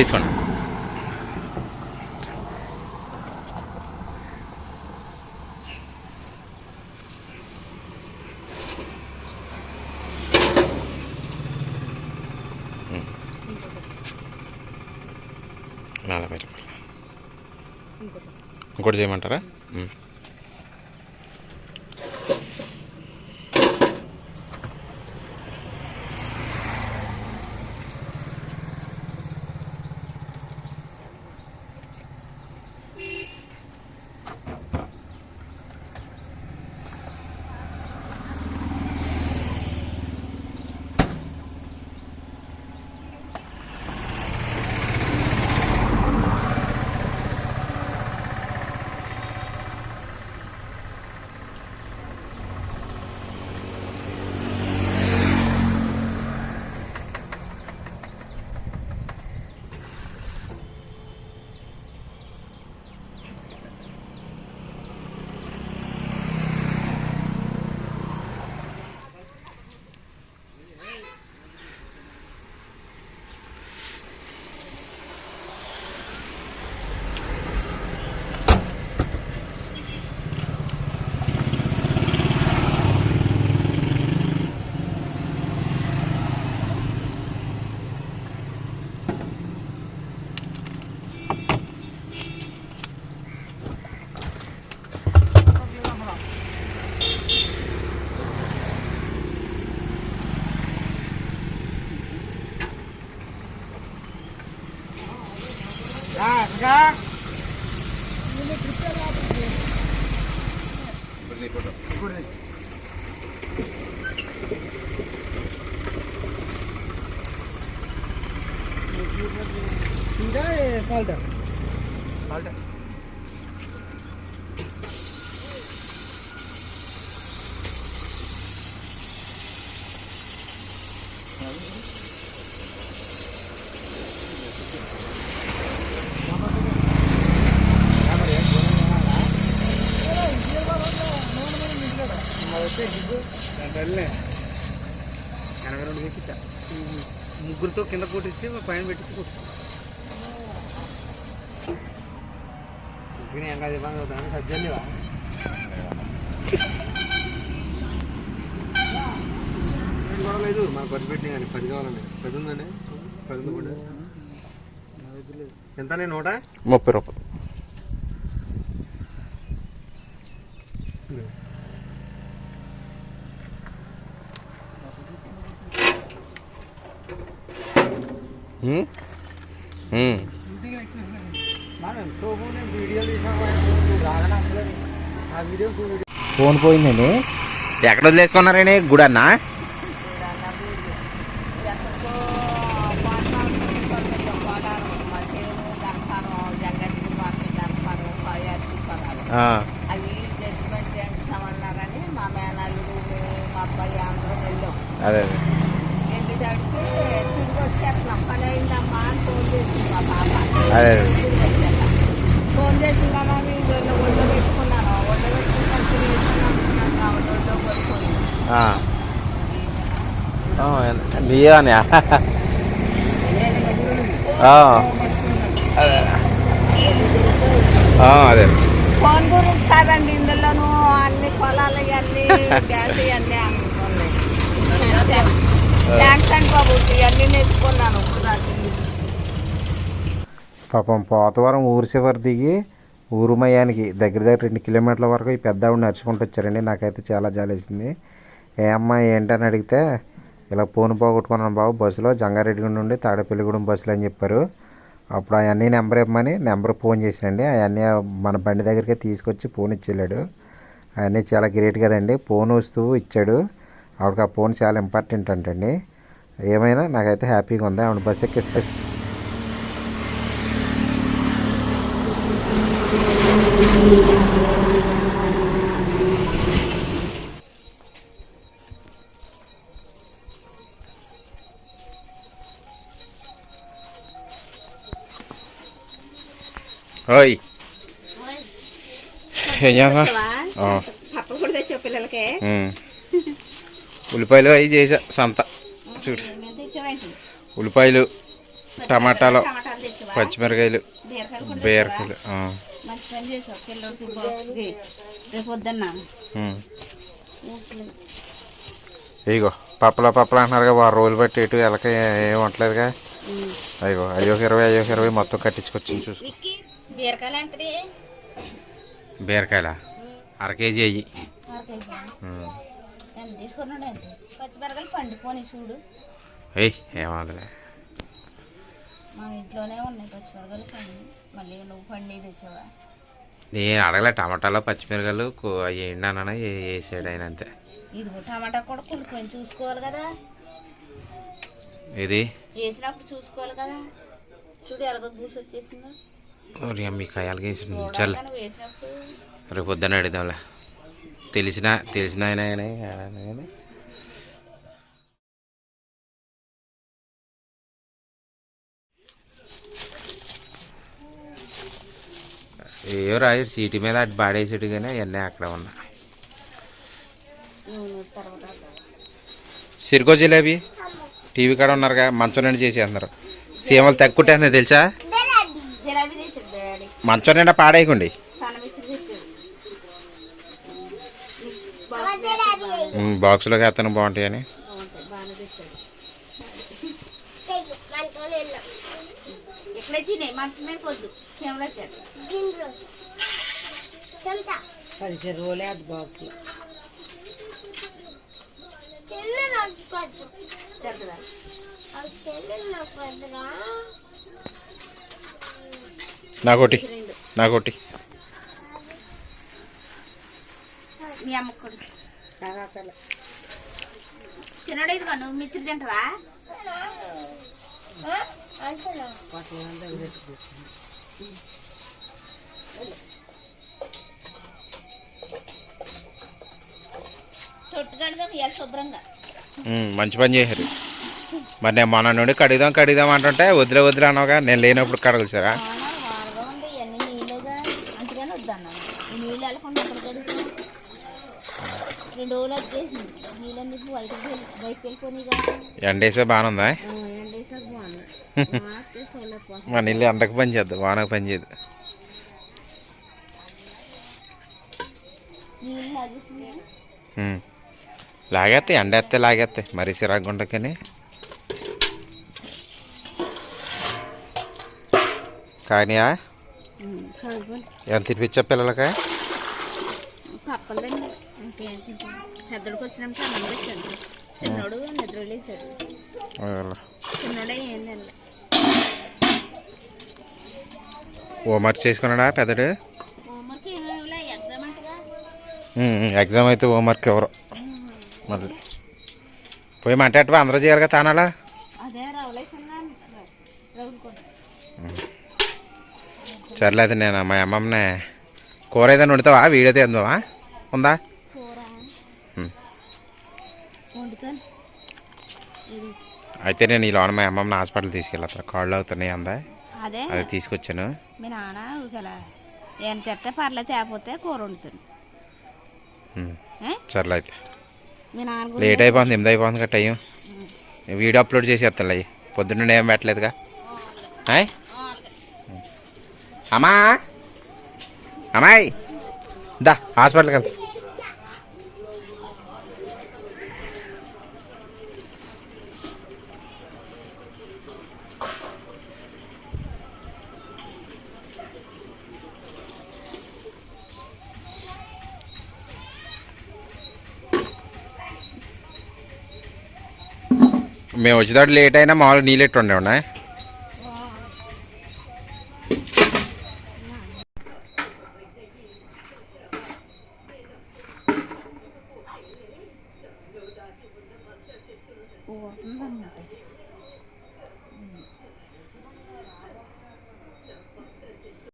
తీసుకోండి. నలభై రూపాయలు. ఇంకోటి చేయమంటారా? இந்த ஃபால்டர் ஃபால்டர் ഞാൻ അവരോട് ചോദിച്ചാ ముగ్గురితో కింద కొట్టించి పైన పెట్టించి కొట్టు ముగ్గురిని ఏం కాదు ఇబ్బంది అవుతుంది సబ్జెక్ట్ లేవా కూడా లేదు మన పది పెట్టినా కానీ పది కావాలండి పది ఉందండి? పది ఉంది కూడా ఎంత నూట? ముప్పై రూపాయలు ఉమ్? ఉమ్. వీడియో ఆ వీడియో ఫోన్ పోయిందండి. ఎక్కడ వదిలేసుకున్నారండి? గుడి అన్న ఎక్కడికో పాఠశాల కొనుక్కొచ్చాం. పోలారం, మా చేను, గర్భారం, జంగటి పాటలు, గర్భారం, పాయాలు, పొలాలు. అవి జడ్జిమెంట్ చేస్తామన్నారని మా మేనల్లుడు మేము, మా అబ్బాయి అందరం వెళ్ళాం అదే వెళ్ళేటప్పుడు తిరిగి వచ్చేస్తున్నాం పని అయిందమ్మా అని ఫోన్ చేసింది మా పాప అదే. ఫోన్ చేసిందమ్మా ఒళ్ళో పెట్టుకున్నాను ఒళ్ళో పెట్టుకున్నాను అదే. ఫోన్ గురించి కాదండి ఇందులోనూ అన్ని పొలాలు ఇవన్నీ గ్యాస్ ఇవన్నీ అనుకున్నాయి థ్యాంక్స్ అండి బాబు ఇవన్నీ నేర్చుకున్నాను. ఇప్పుడు దాకా. పాపం పోతవరం ఊరు చివరి దిగి ఊరుమయానికి దగ్గర దగ్గర రెండు కిలోమీటర్ల వరకు ఈ పెద్ద ఆవిడ నడుచుకుంటూ వచ్చారండి. నాకైతే చాలా జాలేసింది. ఏ అమ్మా ఏంటని అడిగితే ఇలా ఫోన్ పోగొట్టుకున్నాను బాబు బస్సులో జంగారెడ్డిగూడెం నుండి తాడపల్లిగూడెం బస్సులు అని చెప్పారు. అప్పుడు అవన్నీ నెంబర్ ఇవ్వమని నెంబర్ ఫోన్ చేసినండి. అవన్నీ మన బండి దగ్గరికి తీసుకొచ్చి ఫోన్ ఇచ్చేళ్ళాడు. అవన్నీ చాలా గ్రేట్ కదండి. ఫోన్ వస్తూ ఇచ్చాడు. ఆవిడకి ఆ ఫోన్ చాలా ఇంపార్టెంట్ అంటండి. ఏమైనా నాకైతే హ్యాపీగా ఉంది. ఆవిడ బస్సు ఎక్కిస్తే ఓయ్. ఏం చేస్తా పప్పలు కూడా తెచ్చావు పిల్లలకి. ఉల్లిపాయలు అవి చేసా సంత. చూడు. ఉల్లిపాయలు టమాటాలు పచ్చిమిరకాయలు బీరకాయలు. ఇగో పప్పల పప్పల అంటున్నారుగా వారం రోజులు బట్టి ఎటు ఎలక ఏం వంటలేదుగా. అయ్యో అయ్యో ఇరవై అయ్యో ఇరవై మొత్తం కట్టించుకొచ్చింది చూసుకో. బీరకాయలు ఎంతది బీరకాయల? అర కేజీ అయ్యి. అరకేజీ ఎంత తీసుకున్నాడు అంటే పచ్చిమిరకాయలు పండిపోని చూడు. ఏయ్ ఏమాదలే. మా ఇంట్లోనే ఉన్నాయి పచ్చిమిరకాయలు పండి మళ్ళీ నువ్వు పండి తెచ్చావా? నేను అడగలే టమాటాలో పచ్చిమిరకాయలు అవి ఎండానన్నా వేసాడు ఆయన అంతే. ఇదిగో టమాటా కూడా కొనుక్కొని చూసుకోవాలి కదా. ఇది వేసినప్పుడు చూసుకోవాలి కదా. చూడు ఎలాగో వచ్చేసిందో. ఓరి అమ్మి కాయలకి వేసి రేపు పొద్దున్న అడుగుదాంలే. తెలిసిన తెలిసిన ఆయన ఆయన కానీ రాజు సీటు మీద అటు పాడేసాడు కానీ అవన్నీ అక్కడ ఉన్నా సిరికో జిలేబీ టీవీ కాడ ఉన్నారుగా మంచం నుండి చేసేస్తున్నారు. సీమలు తక్కువ తెలుసా? మంచం నిండా పాడేయకండి బాక్స్లోకి వేస్తాను బాగుంటాయని ఎక్కడైతే తినే పదిహేను రోజులే అది బాక్స్లో నాకోటి రెండు నాకోటి మీ అమ్మ కొడుకు చిన్నడు ఇదిగో నువ్వు మిర్చిలు తింటావా తొట్టుగడుగా ఇవాళ శుభ్రంగా. ఉమ్, మంచి పని చేశారు. మరి నేను మొన్న నుండి కడుగుదాం కడుగుదాం అంటుంటే వదిలే వదిలే అన్నావుగా. నేను లేనప్పుడు కడగలుసారా వాన వానగా ఉంది ఇవన్నీ నీళ్ళుగా అందుకని వద్దన్నాను ఈ నీళ్ళు వెళ్ళకుండా ఎక్కడ కడుగుతాం రెండు రోజులు వచ్చేసింది నీళ్ళన్నీ బయటకు వెళ్ళి బయటకు వెళ్ళిపోయినాయిగా ఎండేసే బాగానే ఉందా మన ఇల్లు ఎండకు పని చేద్దాం వానకు పని చేయదు. లాగేస్తాయి ఎండేస్తే లాగేస్తాయి మరీ సిరాకు ఉండకని కానీయా? ఎంత తినిపించా పిల్లలకి? పెద్దడికి వచ్చినప్పుడు అన్నం పెట్టాడు. చిన్నోడు నిద్ర లేచాడు. చిన్నోడే ఏం తినలే. హోంవర్క్ చేసుకున్నాడా పెద్దడు? ఎగ్జామ్ అయితే హోంవర్క్ ఎవరు? మళ్ళీ పోయి మాట్లాడటం అందరూ చేయాలి కదా తానాలా సర్లేదు నేను మా అమ్మమ్మనే కూర ఏదైనా వండుతావా? వీడియో తీద్దామా ఉందా కూర ఉమ్. వండుతాను ఇది అయితే నేను ఈ లోన మా అమ్మమ్మని హాస్పిటల్ తీసుకెళ్ళా కాళ్ళు అవుతున్నాయి అందా? అదే. అది తీసుకొచ్చాను. మీ నాన్న ఏం తెస్తే పర్లేదు తేకపోతే కూర ఏ? సర్లే అయితే. మీ నాన్న గురించి లేట్ అయిపోతుంది ఎనిమిది అయిపోతుంది కదా టైం వీడియో అప్లోడ్ చేసేస్తాను అయ్యి పొద్దున్నే ఏం పెట్టలేదుగా? అమ్మా. అమ్మాయి. దా హాస్పిటల్కి వెళ్తా మేము వచ్చేటప్పుడు లేట్ అయినా మామూలుగా నీళ్ళెట్టు ఉండే ఉన్నాయి?